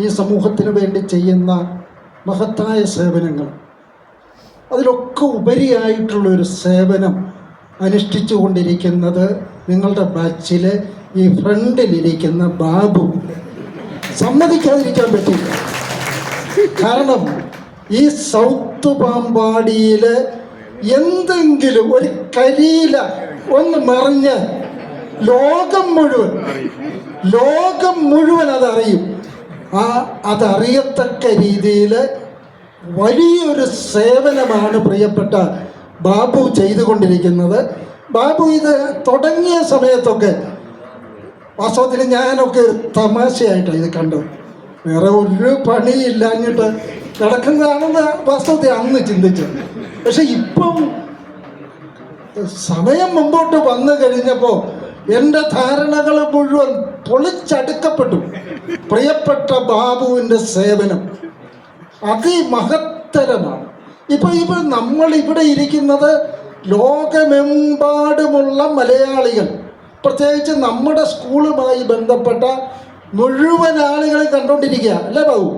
ഈ സമൂഹത്തിന് വേണ്ടി ചെയ്യുന്ന മഹത്തായ സേവനങ്ങൾ. അതിലൊക്കെ ഉപരിയായിട്ടുള്ളൊരു സേവനം അനുഷ്ഠിച്ചു കൊണ്ടിരിക്കുന്നത് നിങ്ങളുടെ ബാച്ചിലെ ഈ ഫ്രണ്ടിലിരിക്കുന്ന ബാബു. സമ്മതിക്കാതിരിക്കാൻ പറ്റില്ല. കാരണം ഈ സൗത്ത് പാമ്പാടിയിൽ എന്തെങ്കിലും ഒരു കരിയില ഒന്ന് മറിഞ്ഞ് ലോകം മുഴുവൻ ലോകം മുഴുവൻ അതറിയും. ആ അതറിയത്തക്ക രീതിയിൽ വലിയൊരു സേവനമാണ് പ്രിയപ്പെട്ട ബാബു ചെയ്തുകൊണ്ടിരിക്കുന്നത്. ബാബു ഇത് തുടങ്ങിയ സമയത്തൊക്കെ വാസ്തവത്തിൽ ഞാനൊക്കെ തമാശയായിട്ടാണ് ഇത് കണ്ടു വേറെ ഒരു പണിയില്ലാഞ്ഞിട്ട് കിടക്കുന്നതാണെന്ന് വാസ്തവത്തിൽ അന്ന് ചിന്തിച്ചു പക്ഷെ ഇപ്പം സമയം മുമ്പോട്ട് വന്നു കഴിഞ്ഞപ്പോൾ എന്റെ ധാരണകൾ മുഴുവൻ പൊളിച്ചടുക്കപ്പെട്ടു. പ്രിയപ്പെട്ട ബാബുവിന്റെ സേവനം അതിമഹത്തരമാണ്. ഇപ്പൊ ഇപ്പൊ നമ്മൾ ഇവിടെ ഇരിക്കുന്നത് ലോകമെമ്പാടുമുള്ള മലയാളികൾ. പ്രത്യേകിച്ച് നമ്മുടെ സ്കൂളുമായി ബന്ധപ്പെട്ട മുഴുവൻ ആളുകളെ കണ്ടുകൊണ്ടിരിക്കുക അല്ലേ ബാബു?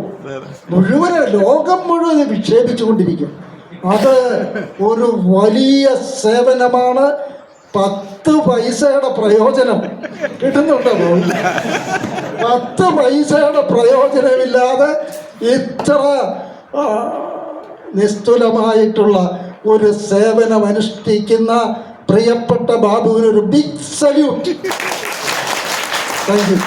മുഴുവൻ ലോകം മുഴുവൻ വിക്ഷേപിച്ചുകൊണ്ടിരിക്കും. അത് ഒരു വലിയ സേവനമാണ്. പത്ത് പൈസയുടെ പ്രയോജനം കിട്ടുന്നുണ്ടോ പത്ത് പൈസയുടെ പ്രയോജനമില്ലാതെ ഇത്ര നിസ്തുലമായിട്ടുള്ള ഒരു സേവനം അനുഷ്ഠിക്കുന്ന പ്രിയപ്പെട്ട ബാബുവിനൊരു ബിഗ് സല്യൂട്ട് താങ്ക് യു